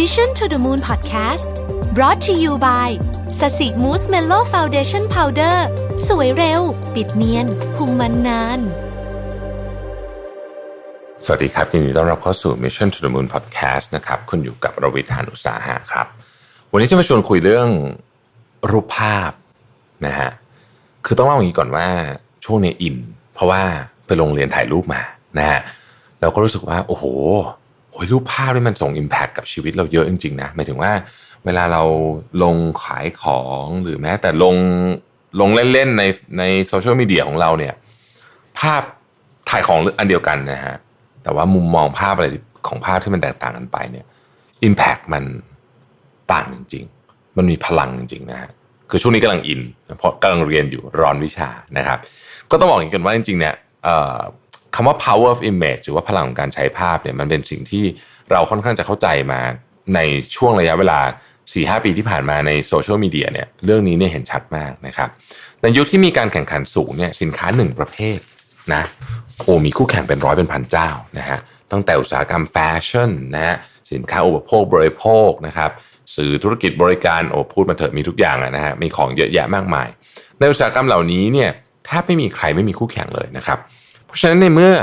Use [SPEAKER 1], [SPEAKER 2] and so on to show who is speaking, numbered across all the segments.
[SPEAKER 1] Mission to the Moon Podcast brought to you by สสิมูสเมโล่ฟาวเดชั่นพาวเดอร์สวยเร็ว ปิดเนียนคุมมันนาน
[SPEAKER 2] สวัสดีครับยินดีต้อนรับเข้าสู่ Mission to the Moon Podcast นะครับ คุณอยู่กับรวิทยานุสาหะครับ วันนี้จะมาชวนคุยเรื่องรูปภาพนะฮะ คือต้องเล่าอย่างนี้ก่อนว่าช่วงนี้อิน เพราะว่าไปโรงเรียนถ่ายรูปมานะฮะเราก็รู้สึกว่า โอ้โห โอ้ยรูปภาพนี่มันส่ง Impact กับชีวิตเราเยอะจริงๆนะหมายถึงว่า เวลาเราลงขายของหรือแม้แต่ลงลงเล่นๆในในโซเชียลมีเดียของเราเนี่ย ภาพถ่ายของอันเดียวกันนะฮะแต่ว่ามุมมองภาพอะไรของภาพที่มันแตกต่างกันไปเนี่ย Impact มันต่างจริง ๆ มันมีพลังจริงๆนะฮะคือช่วงนี้กำลังอิน เพราะกำลังเรียนอยู่รอนวิชานะครับ ก็ต้องบอกอย่างกันว่าจริงๆเนี่ย คำว่า power of image หรือว่าพลังของการใช้ภาพเนี่ยมันเป็นสิ่งที่เราค่อนข้างจะเข้าใจมาในช่วงระยะเวลา 4-5 ปีที่ผ่านมาในโซเชียลมีเดียเนี่ยเรื่องนี้เนี่ยเห็นชัดมากนะครับในยุคที่มีการแข่งขันสูงเนี่ยสินค้าหนึ่งประเภทนะโอ้มีคู่แข่งเป็นร้อยเป็นพันเจ้านะฮะตั้งแต่อุตสาหกรรมแฟชั่นนะฮะสินค้าอุปโภคบริโภคนะครับสื่อธุรกิจบริการโอ้พูดมาเถอะมีทุกอย่างนะฮะมีของเยอะแยะมากมาย ในอุตสาหกรรมเหล่านี้เนี่ยแทบไม่มีใครไม่มีคู่แข่งเลยนะครับเราะฉะนั้นในเมื่อ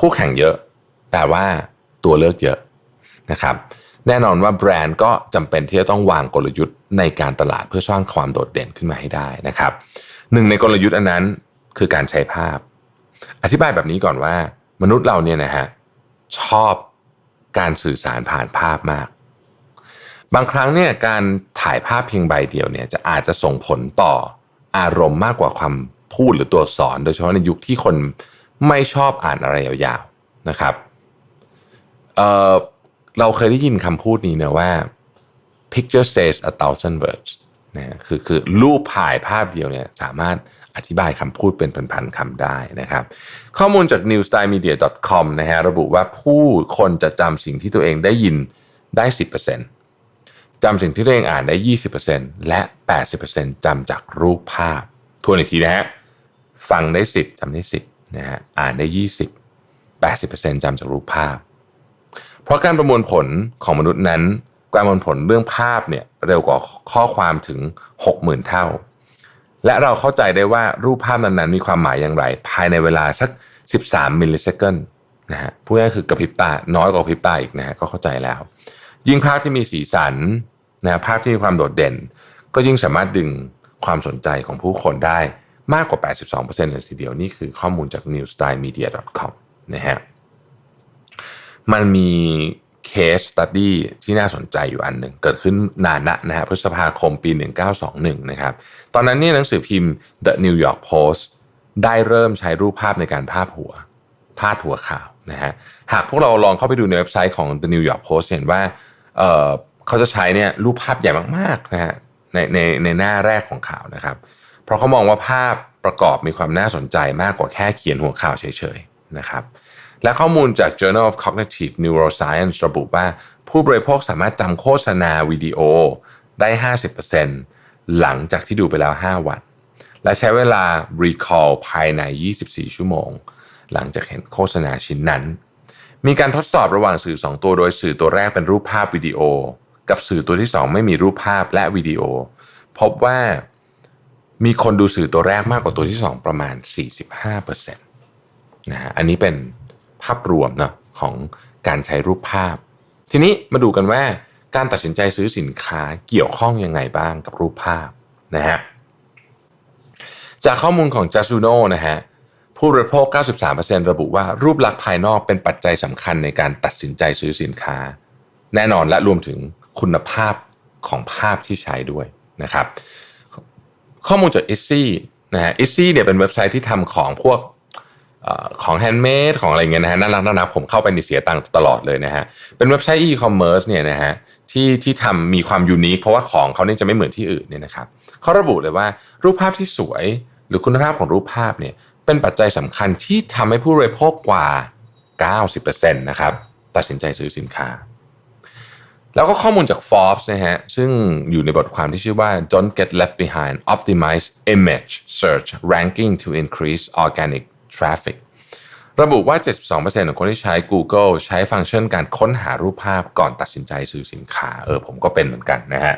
[SPEAKER 2] คู่แข่งเยอะแปลว่าตัวเลือกเยอะนะครับ แน่นอนว่าแบรนด์ก็จำเป็นที่จะต้องวางกลยุทธ์ในการตลาดเพื่อสร้างความโดดเด่นขึ้นมาให้ได้นะครับหนึ่งในกลยุทธ์อันนั้นคือการใช้ภาพ อธิบายแบบนี้ก่อนว่ามนุษย์เราเนี่ยนะฮะชอบการสื่อสารผ่านภาพมาก บางครั้งเนี่ยการถ่ายภาพเพียงใบเดียวเนี่ยจะอาจจะส่งผลต่ออารมณ์มากกว่าความ พูดหรือตัวอักษร โดยเฉพาะในยุคที่คนไม่ชอบอ่านอะไรยาวๆนะครับเอ่อเราเคยได้ยินคำพูดนี้นะว่า picture says a thousand words นะคือคือรูปถ่ายภาพเดียวเนี่ยสามารถอธิบายคำพูดเป็นพันๆคำได้นะครับ ข้อมูลจาก newstylemedia.com นะฮะระบุว่าผู้คนจะจำสิ่งที่ตัวเองได้ยินได้ 10%จำสิ่งที่ตัวเองอ่านได้ 20%และ 80%จำจากรูปภาพทวนอีกทีนะฮะ ฟังได้ 10จำได้ 10นะฮะอ่านได้ 20 80%จำจากรูปภาพ เพราะการประมวลผลของมนุษย์นั้น การประมวลผลเรื่องภาพเนี่ยเร็วกว่าข้อความถึง 60,000 เท่า และเราเข้าใจได้ว่ารูปภาพนั้นๆ มีความหมายอย่างไร ภายในเวลาสัก 13 มิลลิเซคันนะฮะพูดง่ายคือกระพริบตา น้อยกว่ากระพริบตาอีกนะฮะก็เข้าใจแล้ว ยิ่งภาพที่มีสีสันนะภาพที่มีความโดดเด่น ก็ยิ่งสามารถดึงความสนใจของผู้คนได้ มากกว่า 82%เลยทีเดียว นี่คือข้อมูลจาก newstylemedia.com นะฮะมันมีเคสตัดดี้ที่น่าสนใจอยู่อันหนึ่ง เกิดขึ้นนานะนะฮะพฤษภาคมปี 1921 นะครับ ตอนนั้นเนี่ยหนังสือพิมพ์ The New York Post ได้เริ่มใช้รูปภาพในการพาดหัวพาดหัวข่าวนะฮะหากพวกเราลองเข้าไปดูในเว็บไซต์ของ The New York Post เห็นว่าเเขาจะใช้เนี่ยรูปภาพใหญ่มากๆนะฮะในในในหน้าแรกของข่าวนะครับ ราะเขามองว่าภาพประกอบมีความน่าสนใจมากกว่าแค่เขียนหัวข่าวเฉยๆนะครับและข้อมูลจาก Journal of Cognitive Neuroscience ระบุว่า ผู้บริโภคสามารถจำโฆษณาวิดีโอได้ 50%หลังจากที่ดูไปแล้ว 5 วัน และใช้เวลา recall ภายใน 24 ชั่วโมง หลังจากเห็นโฆษณาชิ้นนั้น มีการทดสอบระหว่างสื่อ 2 ตัวโดยสื่อตัวแรกเป็นรูปภาพวิดีโอ กับสื่อตัวที่ 2 ไม่มีรูปภาพและวิดีโอ พบว่า มีคนดูสื่อตัวแรกมากกว่าตัวที่ 2 ประมาณ 45%นะฮะอันนี้เป็นภาพรวมเนาะของการใช้รูปภาพ ทีนี้มาดูกันว่าการตัดสินใจซื้อสินค้าเกี่ยวข้องยังไงบ้างกับรูปภาพนะฮะจากข้อมูลของ j a s u n o นะฮะผู้บริโภค 93%ระบุว่ารูปลักษณ์ภายนอกเป็นปัจจัยสำคัญในการตัดสินใจซื้อสินค้า แน่นอนและรวมถึงคุณภาพของภาพที่ใช้ด้วยนะครับ ข้อมูลจาก i s ซี่นะฮะ i s ซี่เนี่ยเป็นเว็บไซต์ที่ทำของพวกของแฮนด์เมดของอะไรเงี้ยนะฮะน่ารักน่ารักผมเข้าไปในเสียตังค์ตลอดเลยนะฮะเป็นเว็บไซต์อีคอมเมิร์ซเนี่ยนะฮะที่ที่ทำมีความยูนิคเพราะว่าของเขาเนี่ยจะไม่เหมือนที่อื่นเนี่ยนะครับเขาระบุเลยว่ารูปภาพที่สวยหรือคุณภาพของรูปภาพเนี่ยเป็นปัจจัยสำคัญที่ทำให้ผู้บริโภคกว่า 90%นะครับตัดสินใจซื้อสินค้า แล้วก็ข้อมูลจาก Forbes นะฮะซึ่งอยู่ในบทความที่ชื่อว่า Don't Get Left Behind Optimize Image Search Ranking to Increase Organic Traffic ระบุว่า 72%ของคนที่ใช้ Google ใช้ฟังก์ชันการค้นหารูปภาพก่อนตัดสินใจซื้อสินค้า เออผมก็เป็นเหมือนกันนะฮะ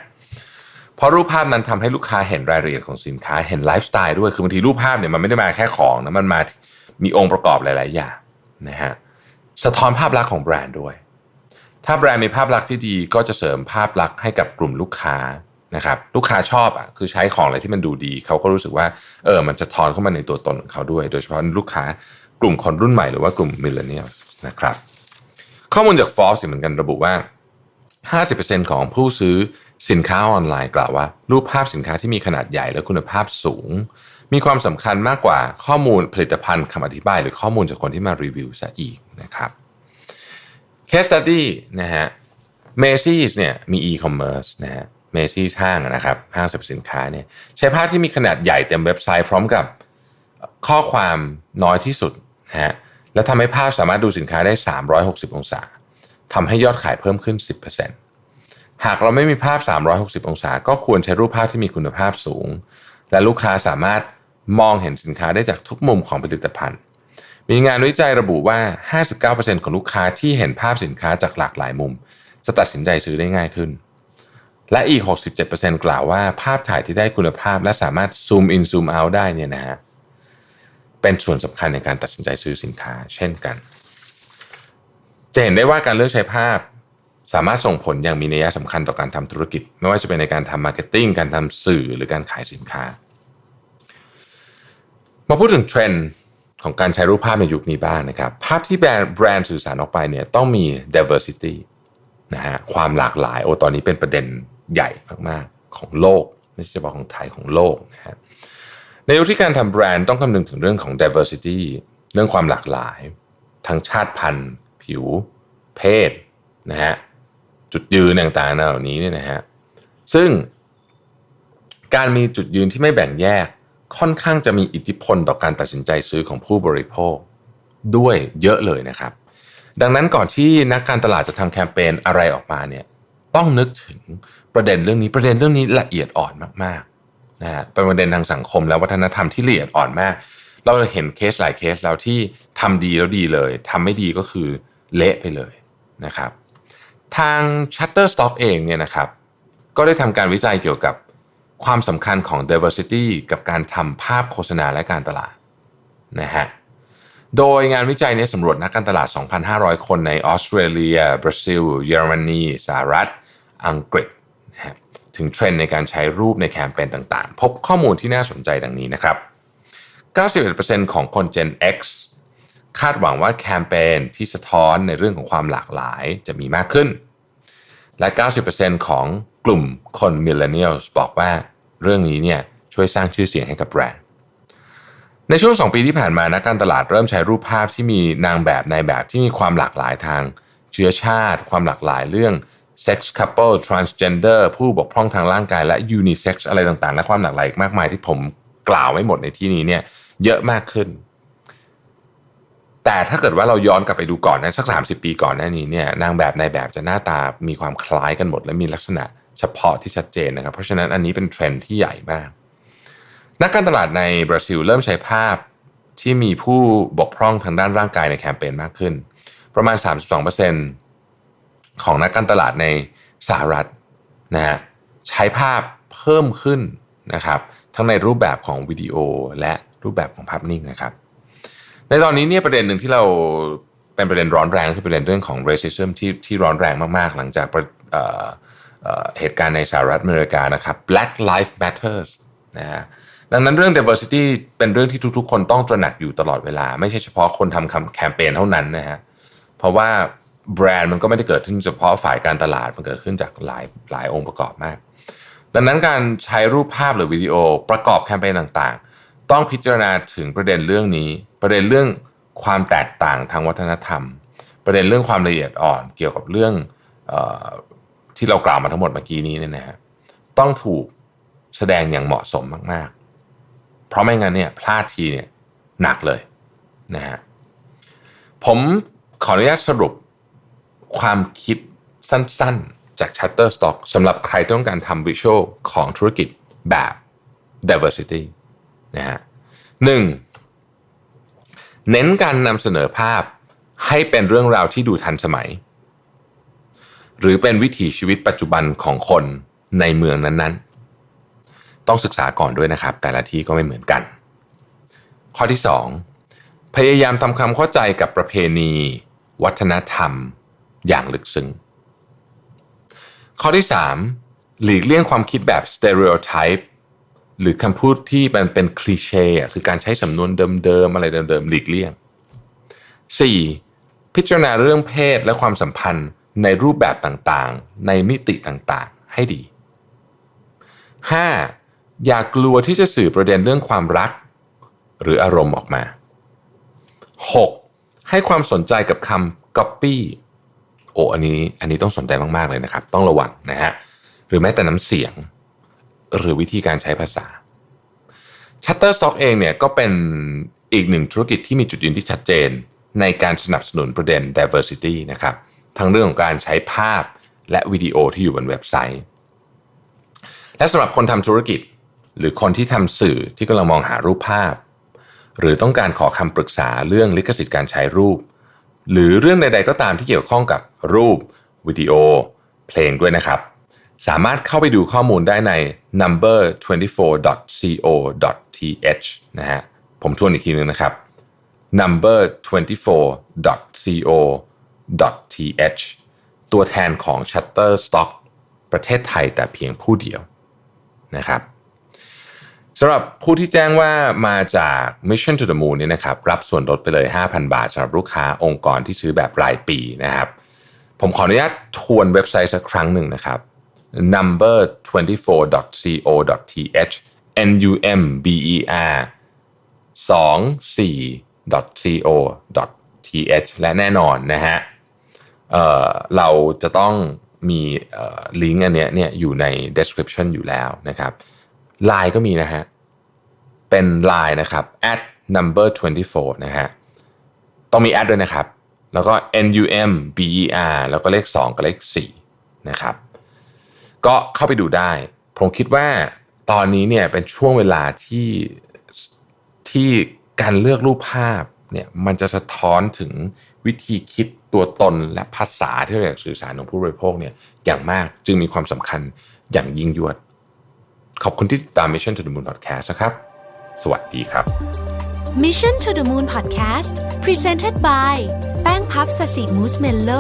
[SPEAKER 2] เพราะรูปภาพนั้นทำให้ลูกค้าเห็นรายละเอียดของสินค้าเห็นไลฟ์สไตล์ด้วย คือบางทีรูปภาพเนี่ยมันไม่ได้มาแค่ของนะมันมามีองค์ประกอบหลาย ๆ อย่างนะฮะสะท้อนภาพลักษณ์ของแบรนด์ด้วย ถ้าแบรนด์มีภาพลักษณ์ที่ดีก็จะเสริมภาพลักษณ์ให้กับกลุ่มลูกค้านะครับลูกค้าชอบอะคือใช้ของอะไรที่มันดูดี เขาก็รู้สึกว่าเออมันจะทอนเข้ามาในตัวตนของเขาด้วย โดยเฉพาะลูกค้ากลุ่มคนรุ่นใหม่หรือว่ากลุ่มมิลเลนเนียลนะครับข้อมูลจาก Forbes เหมือนกันระบุว่า 50%ของผู้ซื้อสินค้าออนไลน์กล่าวว่า รูปภาพสินค้าที่มีขนาดใหญ่และคุณภาพสูง มีความสำคัญมากกว่าข้อมูลผลิตภัณฑ์คำอธิบาย หรือข้อมูลจากคนที่มารีวิวซะอีกนะครับ Case study นะฮะ Macy's เนี่ยมี e-commerce นะฮะ Macy's ห้างนะครับห้างสรรพสินค้าเนี่ยใช้ภาพที่มีขนาดใหญ่เต็มเว็บไซต์พร้อมกับข้อความน้อยที่สุดนะฮะและทำให้ภาพสามารถดูสินค้าได้ 360 องศาทำให้ยอดขายเพิ่มขึ้น 10%หากเราไม่มีภาพ 360 องศา ก็ควรใช้รูปภาพที่มีคุณภาพสูง และลูกค้าสามารถมองเห็นสินค้าได้จากทุกมุมของผลิตภัณฑ์ มีงานวิจัยระบุว่า 59%ของลูกค้าที่เห็นภาพสินค้าจากหลากหลายมุม จะตัดสินใจซื้อได้ง่ายขึ้น และอีก 67%กล่าวว่าภาพถ่ายที่ได้คุณภาพและสามารถซูมอินซูมเอาได้เนี่ยนะฮะเป็นส่วนสำคัญในการตัดสินใจซื้อสินค้า เช่นกัน จะเห็นได้ว่าการเลือกใช้ภาพสามารถส่งผลอย่างมีนัยสำคัญต่อการทำธุรกิจ ไม่ว่าจะเป็นในการทำมาร์เก็ตติ้งการทำสื่อหรือการขายสินค้า มาพูดถึงเทรนด์ ของการใช้รูปภาพในยุคนี้บ้างนะครับ ภาพที่แบรนด์แบรนด์สื่อสารออกไปเนี่ยต้องมี diversity นะฮะความหลากหลายโอ้ตอนนี้เป็นประเด็นใหญ่มากๆของโลก ไม่ใช่เฉพาะของไทยของโลกนะฮะในยุคที่การทำแบรนด์ต้องคำนึงถึงเรื่องของ diversity เรื่องความหลากหลาย ทั้งชาติพันธุ์ ผิว เพศนะฮะจุดยืนต่างๆเหล่านี้เนี่ยนะฮะซึ่งการมีจุดยืนที่ไม่แบ่งแยก ค่อนข้างจะมีอิทธิพลต่อการตัดสินใจซื้อของผู้บริโภค ด้วยเยอะเลยนะครับ ดังนั้นก่อนที่นักการตลาดจะทำแคมเปญอะไรออกมาเนี่ยต้องนึกถึงประเด็นเรื่องนี้ประเด็นเรื่องนี้ละเอียดอ่อนมากๆนะฮะเป็นประเด็นทางสังคมและวัฒนธรรมที่ละเอียดอ่อนมาก เราเห็นเคสหลายเคสแล้วที่ทำดีแล้วดีเลยทำไม่ดีก็คือเละไปเลยนะครับ ทาง Shutterstock เองเนี่ยนะครับก็ได้ทำการวิจัยเกี่ยวกับ ความสำคัญของ diversity กับการทำภาพโฆษณาและการตลาดนะฮะโดยงานวิจัยนี้สำรวจนักการตลาด 2,500 คนในออสเตรเลีย บราซิล เยอรมนีสหรัฐ อังกฤษนะฮะถึงเทรนด์ในการใช้รูปในแคมเปญต่างๆ พบข้อมูลที่น่าสนใจดังนี้นะครับ 91%ของคน Gen X คาดหวังว่าแคมเปญที่สะท้อนในเรื่องของความหลากหลายจะมีมากขึ้น และ 90%ของกลุ่มคน Millennials บอกว่า เรื่องนี้เนี่ยช่วยสร้างชื่อเสียงให้กับแบรนด์ในช่วง 2 ปีที่ผ่านมานักการตลาดเริ่มใช้รูปภาพที่มีนางแบบในแบบที่มีความหลากหลายทางเชื้อชาติ ความหลากหลายเรื่อง sex couple transgender ผู้บกพร่องทางร่างกายและ unisex อะไรต่างๆ และความหลากหลายมากมายที่ผมกล่าวไม่หมดในที่นี้เนี่ยเยอะมากขึ้น แต่ถ้าเกิดว่าเราย้อนกลับไปดูก่อนนะสัก 30 ปีก่อนหน้านี้เนี่ยนางแบบในแบบจะหน้าตามีความคล้ายกันหมด และมีลักษณะ เฉพาะที่ชัดเจนนะครับ เพราะฉะนั้นอันนี้เป็นเทรนด์ที่ใหญ่มาก นักการตลาดในบราซิลเริ่มใช้ภาพที่มีผู้บกพร่องทางด้านร่างกายในแคมเปญมากขึ้น ประมาณ 32%ของนักการตลาดในสหรัฐนะฮะใช้ภาพเพิ่มขึ้นนะครับ ทั้งในรูปแบบของวิดีโอและรูปแบบของภาพนิ่งนะครับ ในตอนนี้เนี่ยประเด็นหนึ่งที่เราเป็นประเด็นร้อนแรงคือประเด็นเรื่องของ racism ที่ที่ร้อนแรงมากๆ หลังจาก เหตุการณ์ในสหรัฐอเมริกานะครับ Black Lives Matters นะฮะดังนั้นเรื่อง diversity เป็นเรื่องที่ทุกๆ คนต้องตระหนักอยู่ตลอดเวลา ไม่ใช่เฉพาะคนทำแคมเปญเท่านั้นนะฮะเพราะว่าแบรนด์มันก็ไม่ได้เกิดขึ้นเฉพาะฝ่ายการตลาดมันเกิดขึ้นจากหลายหลายองค์ประกอบมาก ดังนั้นการใช้รูปภาพหรือวิดีโอประกอบแคมเปญต่างๆ ต้องพิจารณาถึงประเด็นเรื่องนี้ ประเด็นเรื่องความแตกต่างทางวัฒนธรรม ประเด็นเรื่องความละเอียดอ่อน เกี่ยวกับเรื่อง ที่เรากล่าวมาทั้งหมดเมื่อกี้นี้เนี่ยนะฮะต้องถูกแสดงอย่างเหมาะสมมาก ๆ เพราะไม่งั้นเนี่ยพลาดทีเนี่ยหนักเลยนะฮะผมขออนุญาตสรุปความคิดสั้น ๆ จาก Shutterstock สำหรับใครต้องการทำวิชวลของธุรกิจแบบ diversity นะฮะหนึ่งเน้นการนำเสนอภาพให้เป็นเรื่องราวที่ดูทันสมัย หรือเป็นวิถีชีวิตปัจจุบันของคนในเมืองนั้นๆ ต้องศึกษาก่อนด้วยนะครับ แต่ละที่ก็ไม่เหมือนกัน ข้อที่ 2 พยายามทำความเข้าใจกับประเพณี วัฒนธรรม อย่างลึกซึ้งข้อที่ 3 หลีกเลี่ยงความคิดแบบ stereotype หรือคำพูดที่มันเป็นคลีเช่คือการใช้สำนวนเดิมๆอะไรเดิมๆหลีกเลี่ยง 4. พิจารณาเรื่องเพศและความสัมพันธ์ ในรูปแบบต่างๆ ในมิติต่างๆ ให้ดี 5. อย่ากกลัวที่จะสื่อประเด็นเรื่องความรัก หรืออารมณ์ออกมา 6. ให้ความสนใจกับคำ copy โอ้อันนี้อันนี้ต้องสนใจมากๆเลยนะครับ ต้องระวังนะฮะหรือแม้แต่น้ำเสียง หรือวิธีการใช้ภาษา Shutterstock เองเนี่ยก็เป็นอีกหนึ่งธุรกิจที่มีจุดยืนที่ชัดเจนในการสนับสนุนประเด็น diversity นะครับ ทั้งเรื่องของการใช้ภาพและวิดีโอที่อยู่บนเว็บไซต์ และสำหรับคนทำธุรกิจ หรือคนที่ทำสื่อที่กำลังมองหารูปภาพ หรือต้องการขอคำปรึกษาเรื่องลิขสิทธิ์การใช้รูป หรือเรื่องใด ๆ ก็ตามที่เกี่ยวข้องกับรูปวิดีโอ เพลงด้วยนะครับ สามารถเข้าไปดูข้อมูลได้ใน number24.co.th นะฮะผมทวนอีกทีนึงนะครับ number24.co.th ตัวแทนของ Shutterstock ประเทศไทยแต่เพียงผู้เดียวนะครับสำหรับผู้ที่แจ้งว่ามาจาก Mission to the Moon เนี่ยนะครับรับส่วนลดไปเลย 5,000 บาทสำหรับลูกค้าองค์กรที่ซื้อแบบรายปีนะครับ ผมขออนุญาตทวนเว็บไซต์สักครั้งหนึ่งนะครับ number24.co.th n u m b e r 24.co.th และแน่นอนนะฮะ เเราจะต้องมีลิงก์อันเนี้ยเนี่ยอยู่ใน description อยู่แล้วนะครับ Line ก็มีนะฮะ เป็น Line นะครับ at number 24 นะฮะ ต้องมี at ด้วยนะครับ แล้วก็ num ber แล้วก็เลข 2 กับเลข 4 นะครับ ก็เข้าไปดูได้ ผมคิดว่าตอนนี้เนี่ยเป็นช่วงเวลาที่ที่การเลือกรูปภาพเนี่ยมันจะสะท้อนถึงวิธีคิด ตัวตนและภาษาที่เราอยากสื่อสารของผู้บริโภคเนี่ยอย่างมากจึงมีความสำคัญอย่างยิ่งยวด ขอบคุณที่ติดตาม Mission to the Moon Podcast นะครับ สวัสดีครับ
[SPEAKER 1] Mission to the Moon Podcast Presented by แป้งพับสสิมูสเมลโล